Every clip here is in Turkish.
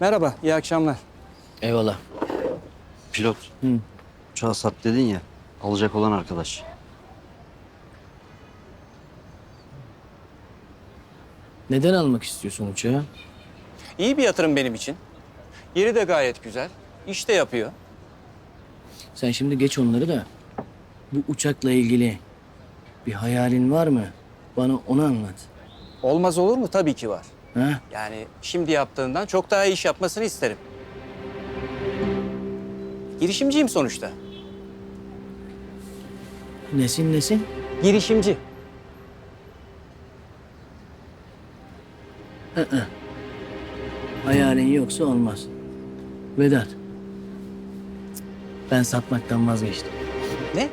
Merhaba, iyi akşamlar. Eyvallah. Pilot. Uçağı sat dedin ya. Alacak olan arkadaş. Neden almak istiyorsun uçağı? İyi bir yatırım benim için. Yeri de gayet güzel. İş de yapıyor. Sen şimdi geç onları da. Bu uçakla ilgili bir hayalin var mı? Bana onu anlat. Olmaz olur mu? Tabii ki var. Ha? Yani şimdi yaptığından çok daha iyi iş yapmasını isterim. Girişimciyim sonuçta. Nesin nesin? Girişimci. Hayalin yoksa olmaz. Vedat. Ben satmaktan vazgeçtim. Ne?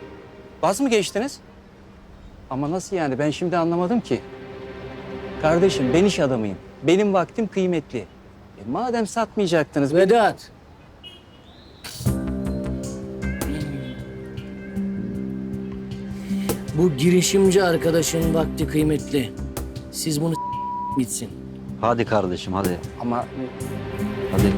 Vaz mı geçtiniz? Ama nasıl yani? Ben şimdi anlamadım ki. Kardeşim ben iş adamıyım. Benim vaktim kıymetli. E, madem satmayacaktınız... Vedat. Bu girişimci arkadaşın vakti kıymetli. Siz bunu gitsin. Hadi kardeşim hadi. Ama Hadi.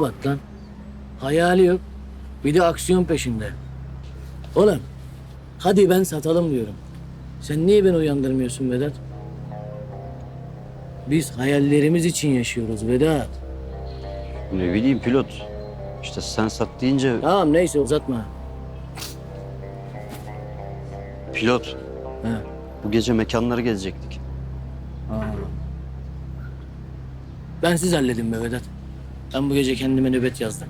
Bak lan. Hayali yok. Bir de aksiyon peşinde. Oğlum. Hadi ben satalım diyorum. Sen niye beni uyandırmıyorsun Vedat? Biz hayallerimiz için yaşıyoruz Vedat. Ne bileyim pilot. İşte sen sat deyince Tamam neyse uzatma. pilot. Ha. Bu gece mekanları gezecektik. Ben siz halledin be Vedat. Ben bu gece kendime nöbet yazdım.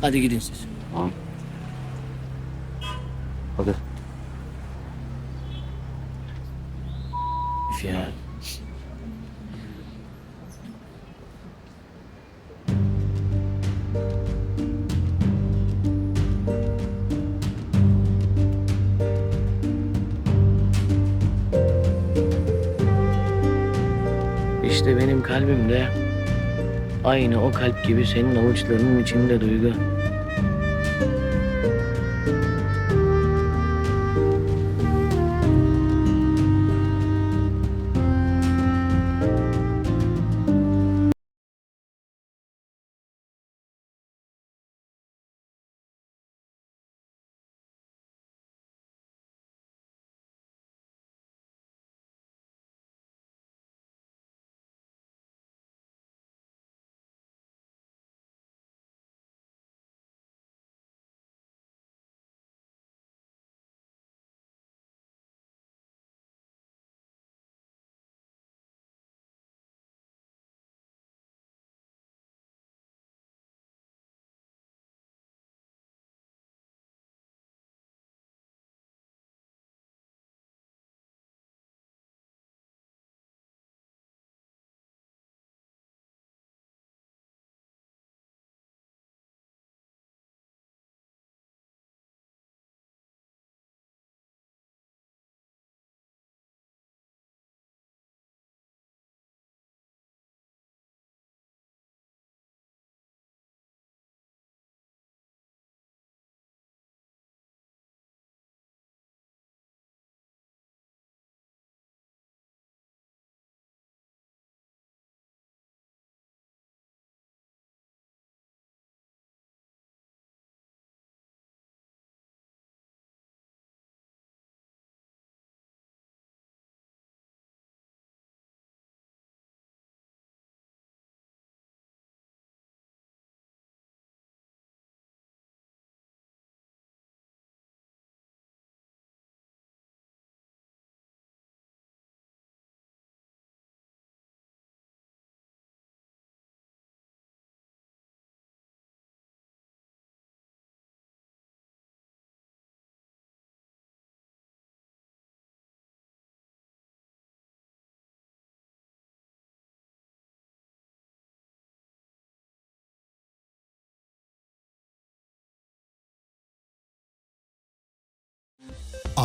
Hadi gidin siz. Tamam. Hadi. Üf ya. İşte benim kalbim de aynı o kalp gibi senin avuçlarının içinde Duygu.